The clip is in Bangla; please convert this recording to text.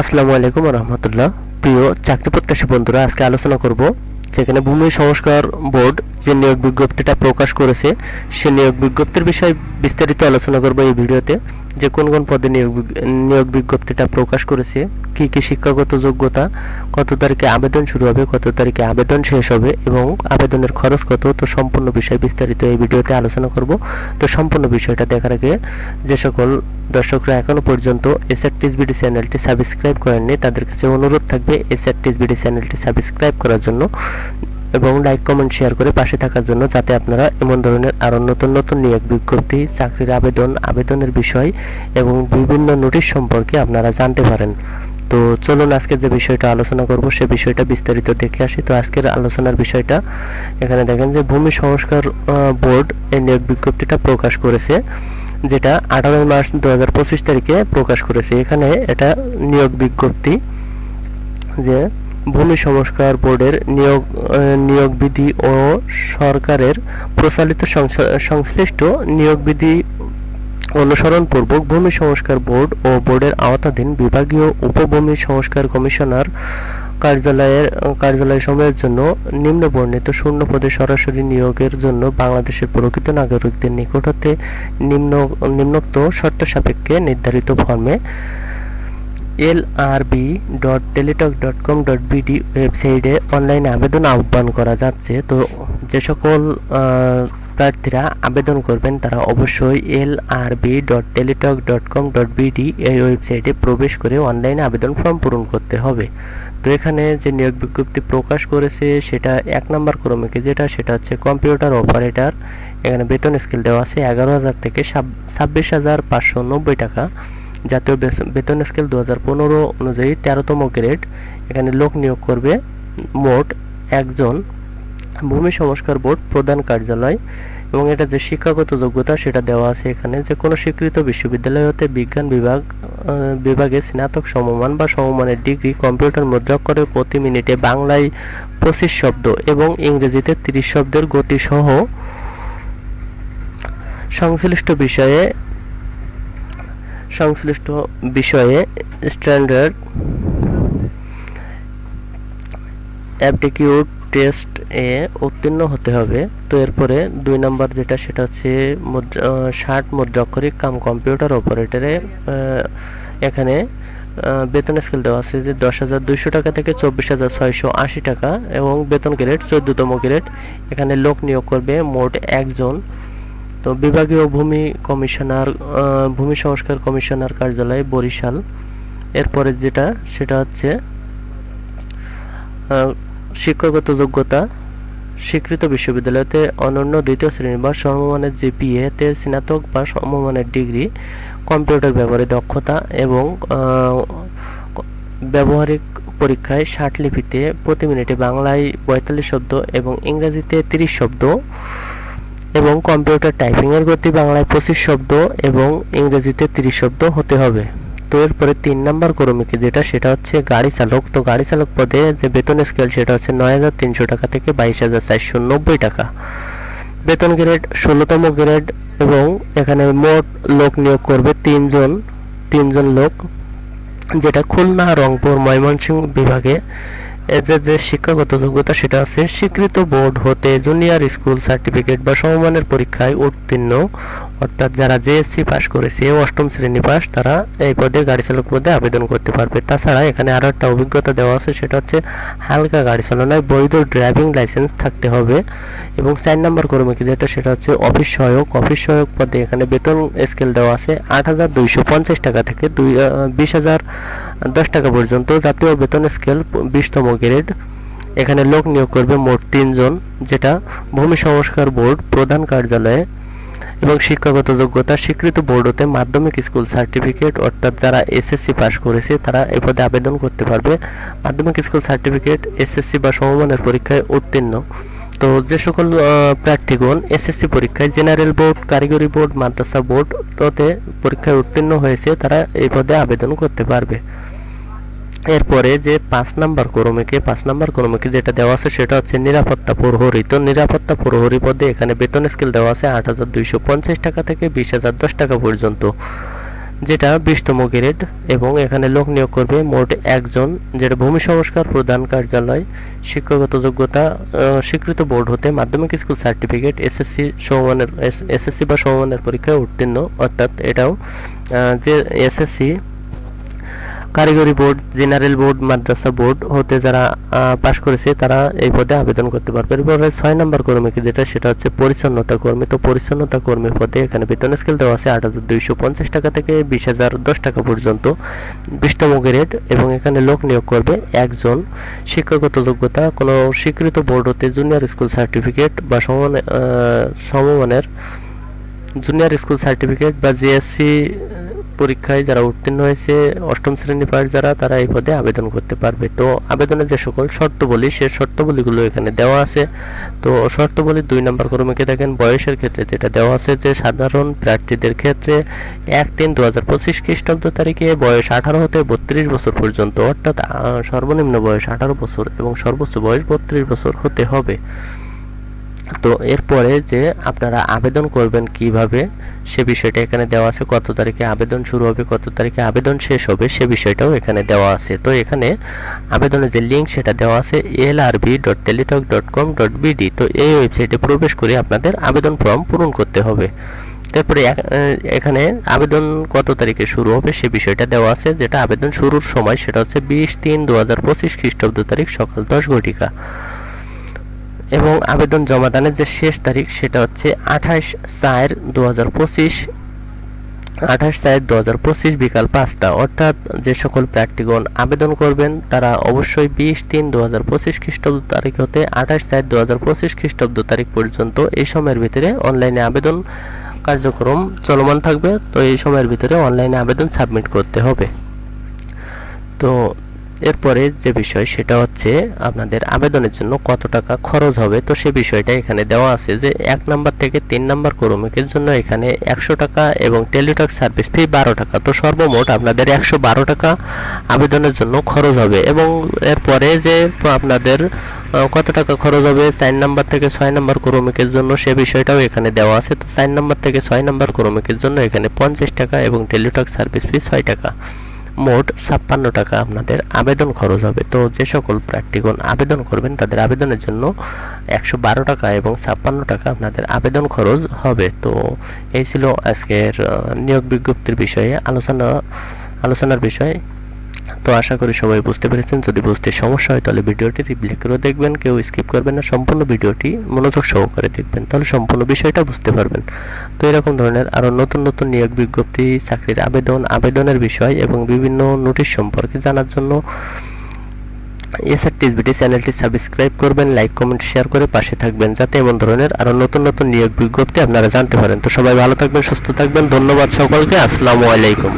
আসসালামু আলাইকুম রহমতুল্লাহ। প্রিয় চাকরি প্রত্যাশী বন্ধুরা, আজকে আলোচনা করব যেখানে ভূমি সংস্কার বোর্ড যে নিয়োগ বিজ্ঞপ্তিটা প্রকাশ করেছে, সে নিয়োগ বিজ্ঞপ্তির বিষয়ে বিস্তারিত আলোচনা করব এই ভিডিওতে যে কোন কোন পদে নিয়োগ নিয়োগ বিজ্ঞপ্তিটা প্রকাশ করেছে, কি কি শিক্ষাগত যোগ্যতা, কত তারিখে আবেদন শুরু হবে, কত তারিখে আবেদন শেষ হবে এবং আবেদনের খরচ কত, তো সম্পূর্ণ বিষয় বিস্তারিত এই ভিডিওতে আলোচনা করব। তো সম্পূর্ণ বিষয়টা দেখার আগে যে সকল দর্শকরা এখনও পর্যন্ত এসআর টিসবিডি চ্যানেলটি সাবস্ক্রাইব করেননি, তাদের কাছে অনুরোধ থাকবে এসআর টিসবিডি চ্যানেলটি সাবস্ক্রাইব করার জন্য। এবং লাইক কমেন্ট শেয়ার করে পাশে থাকার জন্য যাতে আপনারা এমন ধরনের আরও নতুন নতুন নিয়োগ বিজ্ঞপ্তি, চাকরির আবেদন, আবেদনের বিষয় এবং বিভিন্ন নোটিশ সম্পর্কে আপনারা জানতে পারেন। তো চলুন আজকে যে বিষয়টা আলোচনা করব, সে বিষয়টা বিস্তারিত দেখে আসি। তো আজকের আলোচনার বিষয়টা, এখানে দেখেন যে ভূমি সংস্কার বোর্ড এই নিয়োগ বিজ্ঞপ্তিটা প্রকাশ করেছে, যেটা আঠারোই মার্চ দু হাজার পঁচিশ তারিখে প্রকাশ করেছে। এখানে এটা নিয়োগ বিজ্ঞপ্তি যে ভূমি সংস্কার বোর্ডের নিয়োগ নিয়োগ বিধি ও সরকারের প্রচলিত সংশ্লিষ্ট নিয়োগ বিধি অনুসরণপূর্বক ভূমি সংস্কার বোর্ড ও বোর্ডের আওতাধীন বিভাগীয় উপভূমি সংস্কার কমিশনার কার্যালয়ের, কার্যালয় সময়ের জন্য নিম্ন বর্ণিত শূন্য পদে সরাসরি নিয়োগের জন্য বাংলাদেশের প্রকৃত নাগরিকদের নিকট হতে নিম্ন, নিম্নোক্ত শর্ত সাপেক্ষে নির্ধারিত ফর্মে L R B dot Teletalk dot com dot BD ওয়েবসাইটে অনলাইনে আবেদন আহ্বান করা যাচ্ছে। তো যে সকল প্রার্থীরা আবেদন করবেন, তারা অবশ্যই L R B dot Teletalk dot com dot BD এই ওয়েবসাইটে প্রবেশ করে অনলাইনে আবেদন ফর্ম পূরণ করতে হবে। তো এখানে যে নিয়োগ বিজ্ঞপ্তি প্রকাশ করেছে, সেটা এক নম্বর ক্রমিকে যেটা? সেটা হচ্ছে কম্পিউটার অপারেটর। এখানে বেতন স্কেল দেওয়া আছে এগারো হাজার থেকে ছাব্বিশ হাজার পাঁচশো নব্বই টাকা। জাতীয় বেতন স্কেল দু হাজার পনেরো অনুযায়ী তেরোতম গ্রেড। এখানে লোক নিয়োগ করবে মোট একজন ভূমি সংস্কার বোর্ড প্রধান কার্যালয় এবং এটা যে শিক্ষাগত যোগ্যতা সেটা দেওয়া আছে এখানে। যে কোনো স্বীকৃত বিশ্ববিদ্যালয় হতে বিজ্ঞান বিভাগ বিভাগে স্নাতক সমমান বা সমমানের ডিগ্রি কম্পিউটার মুদ্রাক্ষরে প্রতি মিনিটে বাংলায় পঁচিশ শব্দ এবং ইংরেজিতে তিরিশ শব্দের গতিসহ সংশ্লিষ্ট বিষয়ে সংশ্লিষ্ট বিষয়ে স্ট্যান্ডার্ড অ্যাপটিকিউড টেস্ট এ উত্তীর্ণ হতে হবে। তো এরপরে দুই নাম্বার যেটা, সেটা হচ্ছে ষাট মুদ্রাক্ষরিক কাম কম্পিউটার অপারেটরে এখানে বেতন স্কেল দেওয়া আছে যে দশ হাজার দুইশো টাকা থেকে চব্বিশ হাজার ছয়শো আশি টাকা এবং বেতন গ্রেড চোদ্দতম গ্রেড এখানে লোক নিয়োগ করবে মোট একজন তো বিভাগীয় ভূমি কমিশনার ভূমি সংস্কার কমিশনার কার্যালয় বরিশাল। এরপরে যেটা, সেটা হচ্ছে শিক্ষাগত যোগ্যতা, স্বীকৃত বিশ্ববিদ্যালয়তে অনন্য দ্বিতীয় শ্রেণি বা সমমানের জিপিএ তে স্নাতক বা সমমানের ডিগ্রি, কম্পিউটার ব্যবহারে দক্ষতা এবং ব্যবহারিক পরীক্ষায় ষাট লিপিতে প্রতি মিনিটে বাংলায় পঁয়তাল্লিশ শব্দ এবং ইংরেজিতে তিরিশ শব্দ। এবং কম্পিউটার টাইপিংয়ের গতি বাংলায় পঁচিশ শব্দ এবং ইংরেজিতে তিরিশ শব্দ হতে হবে। তো এরপরে তিন নাম্বার কর্মীকে যেটা, সেটা হচ্ছে গাড়ি চালক। তো গাড়ি চালক পদে যে বেতন স্কেল সেটা হচ্ছে নয় হাজার তিনশো টাকা থেকে বাইশ হাজার চারশো নব্বই টাকা। বেতন গ্রেড ষোলোতম গ্রেড এবং এখানে মোট লোক নিয়োগ করবে তিনজন তিনজন লোক, যেটা খুলনা রংপুর ময়মনসিংহ বিভাগে। এদের যে শিক্ষাগত যোগ্যতা সেটা আছে স্বীকৃত বোর্ড হতে জুনিয়র স্কুল সার্টিফিকেট বা সমমানের পরীক্ষায় উত্তীর্ণ। অর্থাৎ যারা জেএসসি পাস করেছে, অষ্টম শ্রেণি পাস তারা এই পদে গাড়ি চালক পদে আবেদন করতে পারবে। তাছাড়া এখানে আরও একটা অভিজ্ঞতা দেওয়া আছে, সেটা হচ্ছে হালকা গাড়ি চালানোয় বৈধ ড্রাইভিং লাইসেন্স থাকতে হবে। এবং চার নম্বর কর্মীকে যেটা, সেটা হচ্ছে অফিস সহায়ক অফিস সহায়ক পদে এখানে বেতন স্কেল দেওয়া আছে আট হাজার দুইশো পঞ্চাশ টাকা থেকে দুই বিশ হাজার দশ টাকা পর্যন্ত জাতীয় বেতন স্কেল বিশতম গ্রেড। এখানে লোক নিয়োগ করবে মোট তিনজন, যেটা ভূমি সংস্কার বোর্ড, প্রধান কার্যালয়ে এবং শিক্ষাগত যোগ্যতা স্বীকৃত বোর্ড হতে মাধ্যমিক স্কুল সার্টিফিকেট, অর্থাৎ যারা এসএসসি পাস করেছে, তারা এই পদে আবেদন করতে পারবে। মাধ্যমিক স্কুল সার্টিফিকেট এসএসসি বা সমমানের পরীক্ষায় উত্তীর্ণ। তো যে সকল প্রার্থীগণ এসএসসি পরীক্ষায় জেনারেল বোর্ড, কারিগরি বোর্ড, মাদ্রাসা বোর্ড তোতে পরীক্ষায় উত্তীর্ণ হয়েছে, তারা এই পদে আবেদন করতে পারবে। এরপরে যে পাঁচ নাম্বার কর্মীকে, পাঁচ নাম্বার কর্মীকে যেটা দেওয়া আছে সেটা হচ্ছে নিরাপত্তা প্রহরী। তো নিরাপত্তা প্রহরী পদে এখানে বেতন স্কেল দেওয়া আছে আট হাজার দুইশো পঞ্চাশ টাকা থেকে বিশ হাজার দশ টাকা পর্যন্ত, যেটা বিশতম গ্রেড এবং এখানে লোক নিয়োগ করবে মোট একজন, যেটা ভূমি সংস্কার প্রধান কার্যালয়, শিক্ষাগত যোগ্যতা স্বীকৃত বোর্ড হতে মাধ্যমিক স্কুল সার্টিফিকেট এসএসসি সমমানের এসএসসি বা সমমানের পরীক্ষায় উত্তীর্ণ, অর্থাৎ এটাও যে এসএসসি কারিগরি বোর্ড, জেনারেল বোর্ড, মাদ্রাসা বোর্ড হতে যারা পাশ করেছে, তারা এই পদে আবেদন করতে পারবে। এরপরে ছয় নম্বর কর্মী যেটা, সেটা হচ্ছে পরিচ্ছন্নতা কর্মী। তো পরিচ্ছন্নতা কর্মী পদে এখানে বেতন স্কেল দেওয়া আছে আট হাজার দুইশো পঞ্চাশ টাকা থেকে বিশ হাজার দশ টাকা পর্যন্ত। বিশতম গ্রেড এবং এখানে লোক নিয়োগ করবে একজন। শিক্ষাগত যোগ্যতা, কোনো স্বীকৃত বোর্ড হতে জুনিয়র স্কুল সার্টিফিকেট বা সমান সমমানের জুনিয়র স্কুল সার্টিফিকেট বা জিএসসি পরীক্ষায় যারা উত্তীর্ণ হয়েছে, অষ্টম শ্রেণি পাস যারা, তারা এই পদে আবেদন করতে পারবে। তো আবেদনের যে সকল শর্তবলী, সে শর্তাবলীগুলো এখানে দেওয়া আছে। তো শর্তাবলী দুই নম্বর কর্মীকে দেখেন, বয়সের ক্ষেত্রে যেটা দেওয়া আছে যে, সাধারণ প্রার্থীদের ক্ষেত্রে এক তিন দু হাজার পঁচিশ খ্রিস্টাব্দ তারিখে বয়স আঠারো হতে বত্রিশ বছর পর্যন্ত, অর্থাৎ সর্বনিম্ন বয়স আঠারো বছর এবং সর্বোচ্চ বয়স বত্রিশ বছর হতে হবে। তো এরপরে যে আপনারা আবেদন করবেন কীভাবে, সে বিষয়টা এখানে দেওয়া আছে, কত তারিখে আবেদন শুরু হবে, কত তারিখে আবেদন শেষ হবে, সে বিষয়টাও এখানে দেওয়া আছে। তো এখানে আবেদনের যে লিঙ্ক সেটা দেওয়া আছে L R B dot Teletalk dot com dot BD তো এই ওয়েবসাইটে প্রবেশ করে আপনাদের আবেদন ফর্ম পূরণ করতে হবে। তারপরে এখানে আবেদন কত তারিখে শুরু হবে, সে বিষয়টা দেওয়া আছে, যেটা আবেদন শুরুর সময়, সেটা হচ্ছে বিশ তিন দু হাজার পঁচিশ খ্রিস্টাব্দ তারিখ সকাল দশ ঘটিকা। এবং আবেদন জমাদানের যে শেষ তারিখ সেটা হচ্ছে আঠাশ চার দু হাজার পঁচিশ, আঠাশ চার দু হাজার পঁচিশ বিকাল পাঁচটা। অর্থাৎ যে সকল প্রার্থীগণ আবেদন করবেন, তারা অবশ্যই বিশ তিন দু হাজার পঁচিশ খ্রিস্টাব্দ তারিখ হতে আঠাশ চার দু হাজার পঁচিশ খ্রিস্টাব্দ তারিখ পর্যন্ত এই সময়ের ভিতরে অনলাইনে আবেদন কার্যক্রম চলমান থাকবে। তো এই সময়ের ভিতরে অনলাইনে আবেদন সাবমিট করতে হবে। তো এরপরে যে বিষয়, সেটা হচ্ছে আপনাদের আবেদনের জন্য কত টাকা খরচ হবে। তো সে বিষয়টা এখানে দেওয়া আছে যে এক নাম্বার থেকে তিন নাম্বার কর্মীকের জন্য এখানে একশো টাকা এবং টেলিটক সার্ভিস ফি বারো টাকা। তো সর্বমোট আপনাদের একশো বারো টাকা আবেদনের জন্য খরচ হবে এবং এরপরে যে আপনাদের কত টাকা খরচ হবে চার নাম্বার থেকে ছয় নাম্বার কর্মীকের জন্য সে বিষয়টাও এখানে দেওয়া আছে। তো চার নাম্বার থেকে ছয় নাম্বার কর্মীকের জন্য এখানে পঞ্চাশ টাকা এবং টেলিটক সার্ভিস ফি ছয় টাকা। মোট ছাপ্পান্ন টাকা আপনাদের আবেদন খরচ হবে। তো যে সকল প্রার্থীগণ আবেদন করবেন, তাদের আবেদনের জন্য একশো বারো টাকা এবং ছাপ্পান্ন টাকা আপনাদের আবেদন খরচ হবে। তো এই ছিল আজকের নিয়োগ বিজ্ঞপ্তির বিষয়ে আলোচনা, আলোচনার বিষয়। তো আশা করি সবাই বুঝতে পেরেছেন। যদি বুঝতে সমস্যা হয়, তাহলে ভিডিওটি রিপ্লে করে দেখবেন। কেউ স্কিপ করবেন না, সম্পূর্ণ ভিডিওটি মনোযোগ সহকারে দেখবেন। তাহলে সম্পূর্ণ বিষয়টা বুঝতে পারবেন। তো এরকম ধরনের আরও নতুন নতুন নিয়োগ বিজ্ঞপ্তি, চাকরির আবেদন, আবেদনের বিষয় এবং বিভিন্ন নোটিশ সম্পর্কে জানার জন্য এসআর টিসবিটি চ্যানেলটি সাবস্ক্রাইব করবেন, লাইক, কমেন্ট, শেয়ার করে পাশে থাকবেন যাতে এমন ধরনের আরও নতুন নতুন নিয়োগ বিজ্ঞপ্তি আপনারা জানতে পারেন। তো সবাই ভালো থাকবেন, সুস্থ থাকবেন। ধন্যবাদ সকলকে। আসসালামু আলাইকুম।